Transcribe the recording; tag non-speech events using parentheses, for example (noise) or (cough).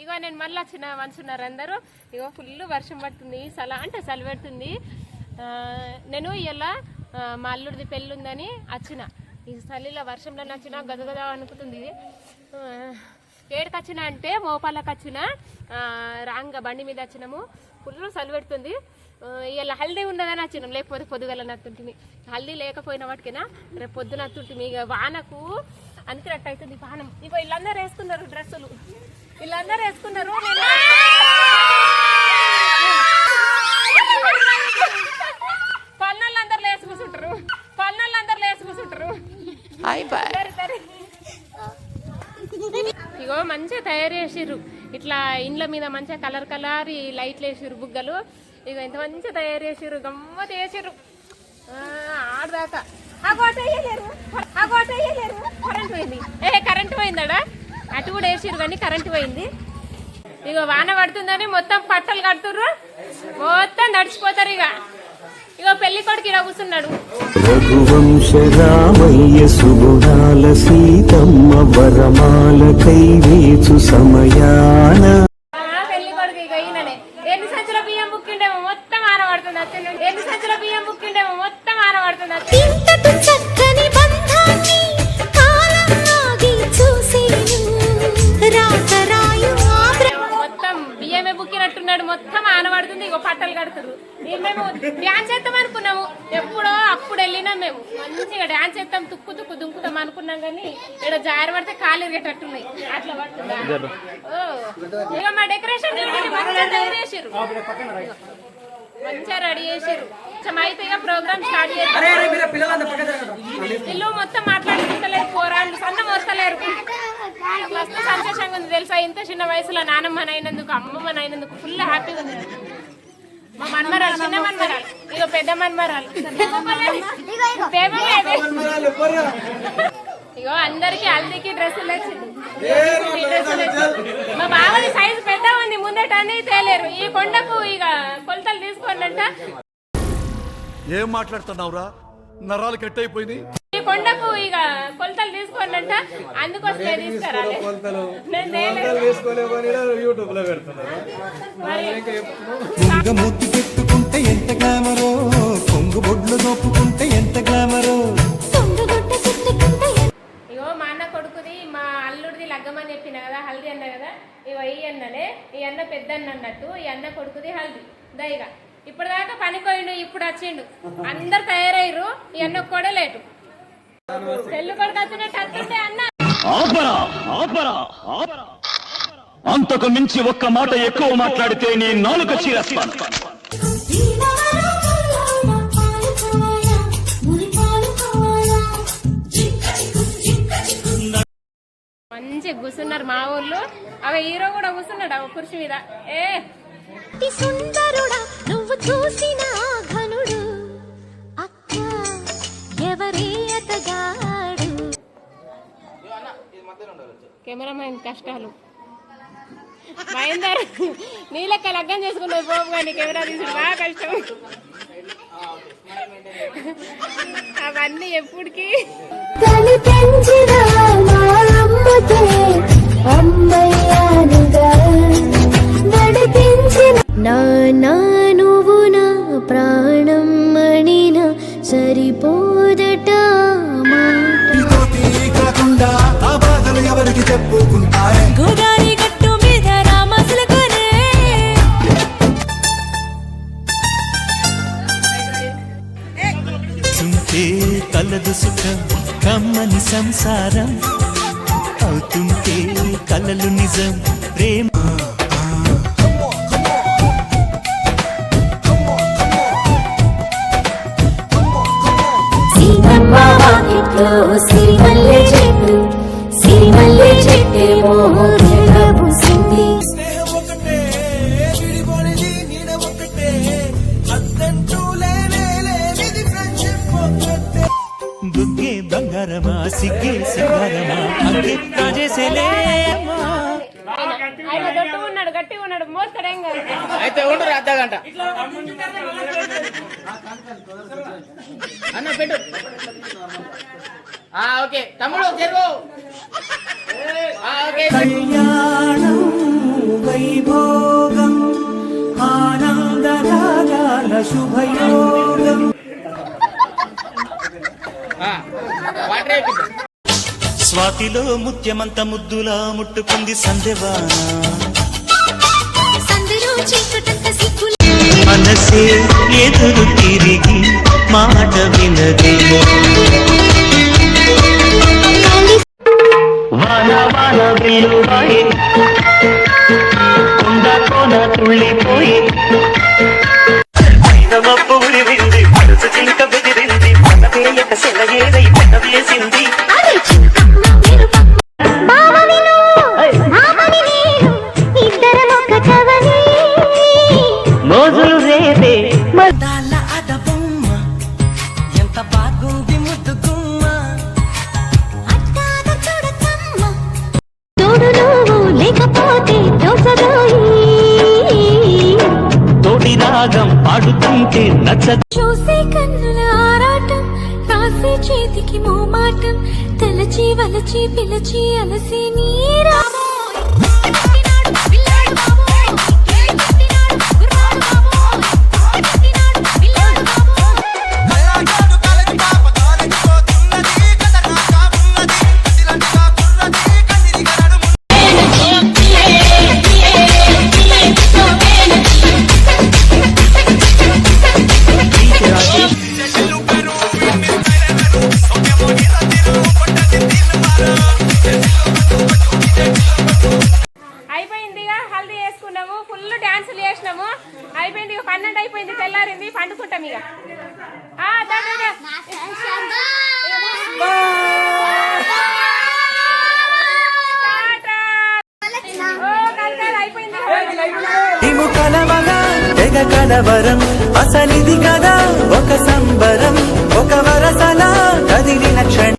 ఇగో నేను మళ్ళీ వచ్చిన మంచున్నారు అందరూ. ఇగో ఫుల్ వర్షం పడుతుంది సల అంటే చలి పెడుతుంది. నేను ఇలా మా అల్లుడిది పెళ్ళి ఉందని వచ్చిన ఈ చలిలో వర్షంలో నచ్చిన గదగద అనుకుతుంది ఆ, ఏడికి వచ్చిన అంటే మోపాలకు వచ్చిన రాంగా రాంగ బండి మీద వచ్చినాము ఫుల్ చలి పెడుతుంది. ఇలా హల్దీ ఉన్నదని వచ్చినాం లేకపోతే పొద్దుగల నత్తుంటిమి. హల్దీ లేకపోయిన వాటికైనా రేపు పొద్దున నత్తుంటిమి. ఇక వానకు అంతినట్టు అవుతుంది వానం ఇగో వీళ్ళందరూ వేసుకున్నారు డ్రెస్సులు. వీళ్ళందరూ వేసుకున్నారు. నేను పన్నోళ్ళందరూ లేసి కూర్చుంటారు. పన్నోళ్ళందరూ లేసి కూర్చుంటారు. ఇగో మంచిగా తయారు చేసిర్రు. ఇట్లా ఇండ్ల మీద మంచిగా కలర్ కలర్ ఈ లైట్లు వేసిర్రు బుగ్గలు. ఇక ఎంత మంచిగా తయారు చేసిర్రు గమ్మత్ వేసిర్రు ఆడదాకా ఆ గోట వేయలేరు ఆ గోట వేయలేరు కరెంట్ పోయింది. ఏ కరెంట్ పోయిందడా? అటు కూడా వేసిర్రు కానీ కరెంట్ పోయింది. ఇక వాన పడుతుందని మొత్తం పట్టలు కడుతుర్రు. మొత్తం నడిచిపోతారు ఇక ఇక పెళ్ళి కొడుకు ఇలా కూర్చున్నాడు. రఘువంశ రామయ్య సుగుణాల సీతమ్మ వరమాల కైవేచు సమయాన. ఆ, పెళ్ళి కొడుకు ఇక ఈయననే. ఎన్ని సంచుల బియ్యం బుక్కిండేమో మొత్తం ఆనబడుతుంది అచ్చ నుండి ఎన్ని సంచుల బియ్యం బుక్కిండేమో మొత్తం ఆనబడుతుంది అచ్చ ఈ మేము డ్యాన్స్ చేద్దాం అనుకున్నాము. ఎప్పుడో అప్పుడు వెళ్ళినాం మేము. మంచిగా డ్యాన్స్ చేద్దాం తుక్కు తుక్కు దుంకుతాం అనుకున్నాం కానీ ఇక్కడ జారి పడితే కాలు ఇరిగేటట్టున్నాయి. అట్లా పడుతుందా? ఇక మా డెకరేషన్ మంచిగా రెడీ చేసిర్రు. కొంచెం అయితే ఇక ప్రోగ్రామ్ స్టార్ట్ చేద్దాం. ఇల్లు మొత్తం మాట్లాడుకుంటలేరు పోరాళ్ళు సన్న మోస్తలేరు మస్తు సంతోషంగా ఉంది తెలుసా? ఇంత చిన్న వయసులో నానమ్మ అయినందుకు అమ్మమ్మ అయినందుకు ఫుల్ హ్యాపీగా ఉంది. మా మన్మరాలు చిన్న మన్మరాలు. ఇక పెద్ద మన్మరాలు. ఇగో అందరికి హల్దీకి డ్రెస్సులు వచ్చింది. మా బావది సైజు పెద్ద ఉంది ముందట అని తేలేరు. ఈ కొండకు ఇక కొలతలు తీసుకోండి ఏం మాట్లాడుతున్నావురా? నరాలు కట్ అయిపోయింది కొండకు ఇక కొలతలు తీసుకోండి అంట అందుకొస్తే తీసుకురా (laughs) నేను తేలేదు. యూట్యూబ్లో పెడుతున్నారు మరి కొంగ ముద్దు పెట్టుకుంటే ఎంత గ్లామరో? కొంగు బొడ్లు నొప్పుకుంటే ఎంత గ్లామరో? తొండగొట్ట చుట్టుకుంటే ఇగో మా అన్న కొడుకుది మా అల్లుడిది లగ్గమని చెప్పిన కదా హల్దీ అన్న కదా? ఇగో ఈ అన్ననే ఈ అన్న పెద్ద అన్న అన్నట్టు ఈ అన్న కొడుకుది హల్దీ. దైగా ఇప్పటిదాకా పనికోయిండు ఇప్పుడు వచ్చిండు. అందరు తయారయ్యారు ఈ అన్న కూడా లేటు. అంతకు మించి ఒక్క మాట ఎక్కువ మాట్లాడితే నీ నాలుక చీరస్తాను దీనవరం కల్లోన పాలు కావాలా మురి పాలు కావాలా మంచి కూర్చున్నారు మా ఊర్లో. అవి హీరో కూడా కూర్చున్నాడు ఆ కుర్చీ మీద. ఏ! సుందరుడా నువ్వు చూసిన కెమెరామెన్ కష్టాలు. మహేందర్ నీ లెక్క లగ్గం చేసుకున్నది పోపు కానీ కెమెరా తీసుడు బాగా కష్టం. అవన్నీ ఎప్పటికి. నడిపించిన నాన్న నువ్వు నా ప్రాణం మణిన సరిపోదట. చెప్పుకుంటారే. గోదారి గట్టు మీద రామసుల కొనే. చుంటే కలదు సుఖం కమ్మని సంసారం. అవుతుంటే కలలు నిజం ప్రేమ బంగారమా సిగ్గే సింగారమా అగ్గి ఆయన ఉన్నాడు గట్టిగా ఉన్నాడు మోస్తాడేం కాదు. అయితే ఉండరు అర్ధ గంట. అన్న పెట్టు. ఆ ఓకే. తమ్ముడు తెరువు కళ్యాణం వైభోగం ఆనందరాజాల శుభయో స్వాతిలో ముత్యమంత ముద్దులా ముట్టుకుంది సందెవాన మనసే ఎదురు తిరిగి మాట వినదే. వాన వాన వెల్లువాయి కొండ కోన తుళ్ళిపోయి. పైన మబ్బు ఉరివింది దాల అదబొమ్మ. ఎంత బాగుంది ముద్దు గుమ్మ తోడు నువ్వు లేకపోతే తోటి రాగం పాడుతుంటే నచ్చ చూసే కన్నుల ఆరాటం రాసే చేతికి మోమాటం తలచి వలచి పిలచి అలసి నీరా. కలవగా తెగ కలవరం అసలిది కదా ఒక సంబరం ఒక వరసలా కదిలిన క్షణం.